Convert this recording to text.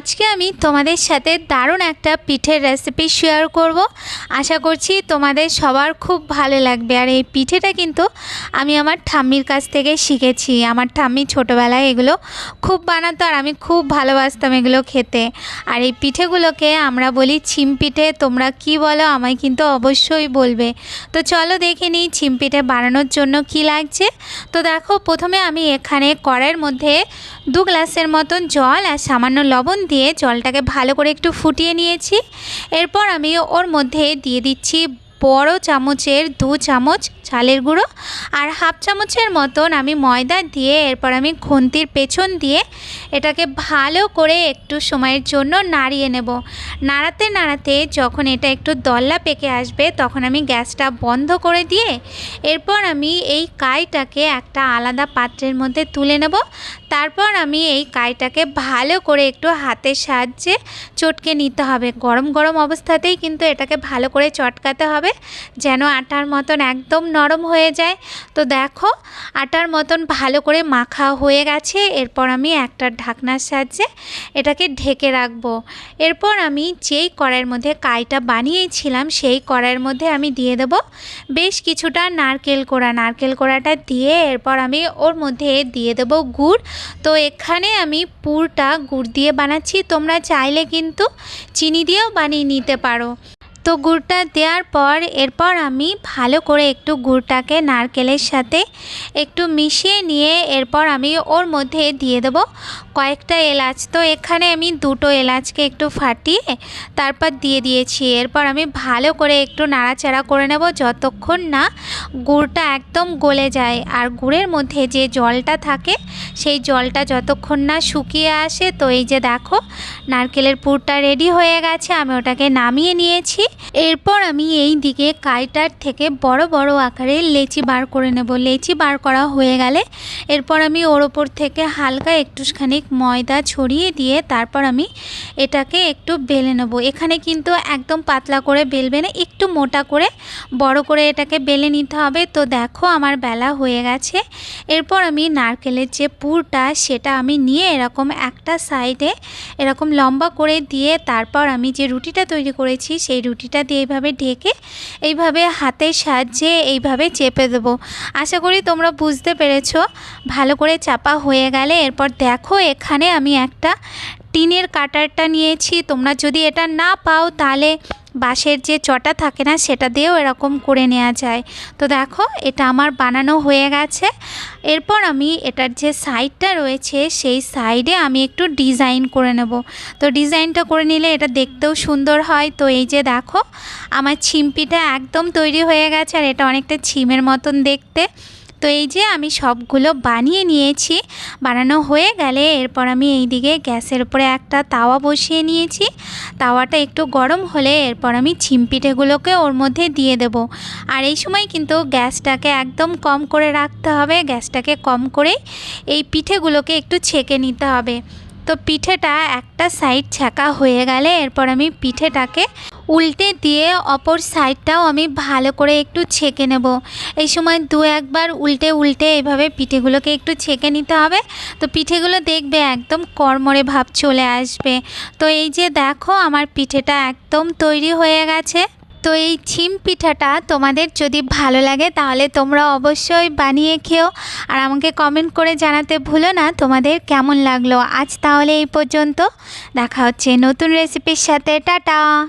আজকে আমি তোমাদের সাথে দারুণ একটা পিঠের রেসিপি শেয়ার করব। আশা করছি তোমাদের সবার খুব ভালো লাগবে। আর এই পিঠেটা কিন্তু আমি আমার ঠাম্মির কাছ থেকে শিখেছি। আমার ঠাম্মি ছোটোবেলায় এগুলো খুব বানাতো আর আমি খুব ভালোবাসতাম এগুলো খেতে। আর এই পিঠেগুলোকে আমরা বলি ছিম পিঠে তোমরা কি বলো আমায় কিন্তু অবশ্যই বলবে। তো চলো দেখে নিই ছিম পিঠে বানানোর জন্য কি লাগছে। তো দেখো, প্রথমে আমি এখানে কড়াইয়ের মধ্যে দু গ্লাসের মতন জল আর সামান্য লবণ দিয়ে জলটাকে ভালো করে একটু ফুটিয়ে নিয়েছি। এরপর আমি ওর মধ্যে দিয়ে দিচ্ছি বড় চামচের দু চামচ চালের গুঁড়ো আর হাফ চামচের মতন আমি ময়দা দিয়ে, এরপর আমি খুন্তির পেছন দিয়ে এটাকে ভালো করে একটু সময়ের জন্য নাড়িয়ে নেব। নাড়াতে নাড়াতে যখন এটা একটু দল্লা পেকে আসবে, তখন আমি গ্যাসটা বন্ধ করে দিয়ে এরপর আমি এই কাইটাকে একটা আলাদা পাত্রের মধ্যে তুলে নেব। তারপর আমি এই কাইটাকে ভালো করে একটু হাতের সাহায্যে চটকে নিতে হবে। গরম গরম অবস্থাতেই কিন্তু এটাকে ভালো করে চটকাতে হবে। যেন আটার মতন একদম নরম হয়ে যায়। তো দেখো, আটার মতন ভালো করে মাখা হয়ে গেছে। এরপর আমি একটা ঢাকনার সাহায্যে এটাকে ঢেকে রাখব। এরপর আমি যেই কড়াইয়ের মধ্যে কাইটা বানিয়েছিলাম, সেই কড়াইয়ের মধ্যে আমি দিয়ে দেবো বেশ কিছুটা নারকেল কোড়া। নারকেল কোড়াটা দিয়ে এরপর আমি ওর মধ্যে দিয়ে দেবো গুড়। তো এখানে আমি পুরটা গুড় দিয়ে বানাচ্ছি। তোমরা চাইলে কিন্তু চিনি দিয়েও বানিয়ে নিতে পারো। তো গুড়টা দেওয়ার পর এরপর আমি ভালো করে একটু গুড়টাকে নারকেলের সাথে একটু মিশিয়ে নিয়ে এরপর আমি ওর মধ্যে দিয়ে দেবো কয়েকটা এলাচ। তো এখানে আমি দুটো এলাচকে একটু ফাটিয়ে তারপর দিয়ে দিয়েছি। এরপর আমি ভালো করে একটু নাড়াচাড়া করে নেব যতক্ষণ না গুড়টা একদম গলে যায়। আর গুড়ের মধ্যে যে জলটা থাকে, সেই জলটা যতক্ষণ না শুকিয়ে আসে, তো এই যে দেখো, নারকেলের পুরটা রেডি হয়ে গেছে, আমি ওটাকে নামিয়ে নিয়েছি। এরপর আমি এই দিকে কাইটার থেকে বড় বড় আকারে লেচি বার করে নেব। লেচি বার করা হয়ে গেলে, এরপর আমি ওর ওপর থেকে হালকা একটুখানি ময়দা ছড়িয়ে দিয়ে তারপর আমি এটাকে একটু বেলে নেব। এখানে কিন্তু একদম পাতলা করে বেলবে না, একটু মোটা করে বড় করে এটাকে বেলে নিতে হবে। তো দেখো আমার বেলা হয়ে গেছে। এরপর আমি নারকেলের যে পুরটা, সেটা আমি নিয়ে এরকম একটা সাইডে এরকম লম্বা করে দিয়ে তারপর আমি যে রুটিটা তৈরি করেছি, সেই রুটিটা দিয়ে এইভাবে ঢেকে এইভাবে হাতের সাহায্যে এইভাবে চেপে দেবো। আশা করি তোমরা বুঝতে পেরেছ। ভালো করে চাপা হয়ে গেলে এরপর দেখো এখানে আমি একটা টিনের কাটারটা নিয়েছি। তোমরা যদি এটা না পাও, তাহলে বাঁশের যে চটা থাকে না, সেটা দিয়েও এরকম করে নেওয়া যায়। তো দেখো, এটা আমার বানানো হয়ে গেছে। এরপর আমি এটার যে সাইডটা রয়েছে, সেই সাইডে আমি একটু ডিজাইন করে নেব। তো ডিজাইনটা করে নিলে এটা দেখতেও সুন্দর হয়। তো এই যে দেখো, আমার ছিমপিটা একদম তৈরি হয়ে গেছে, আর এটা অনেকটা ছিমের মতন দেখতে। তো এই যে আমি সবগুলো বানিয়ে নিয়েছি, বানানো হয়ে গেলে এরপর আমি এই দিকে গ্যাসের উপরে একটা তাওয়া বসিয়ে নিয়েছি। তাওয়াটা একটু গরম হলে এরপর আমি ছিমপিঠেগুলোকে ওর মধ্যে দিয়ে দেব। আর এই সময় কিন্তু গ্যাসটাকে একদম কম করে রাখতে হবে, গ্যাসটাকে কম করে এই পিঠেগুলোকে একটু ছেঁকে নিতে হবে। তো পিঠেটা একটা সাইড ছাকা হয়ে গেলে এরপর আমি পিঠেটাকে উল্টে দিয়ে অপর সাইডটাও আমি ভালো করে একটু ছেঁকে নেব। এই সময় দু একবার উল্টে উল্টে এভাবে পিঠেগুলোকে একটু ছেঁকে নিতে হবে। তো পিঠেগুলো দেখবে একদম কড়মড়ে ভাব চলে আসবে। তো এই যে দেখো আমার পিঠেটা একদম তৈরি হয়ে গেছে। তো এই ছিম পিঠাটা তোমাদের যদি ভালো লাগে তাহলে তোমরা অবশ্যই বানিয়ে খেও। আর আমাকে কমেন্ট করে জানাতে ভুলো না তোমাদের কেমন লাগল। আজ তাহলে এই পর্যন্ত। দেখা হচ্ছে নতুন রেসিপির সাথে। টাটা!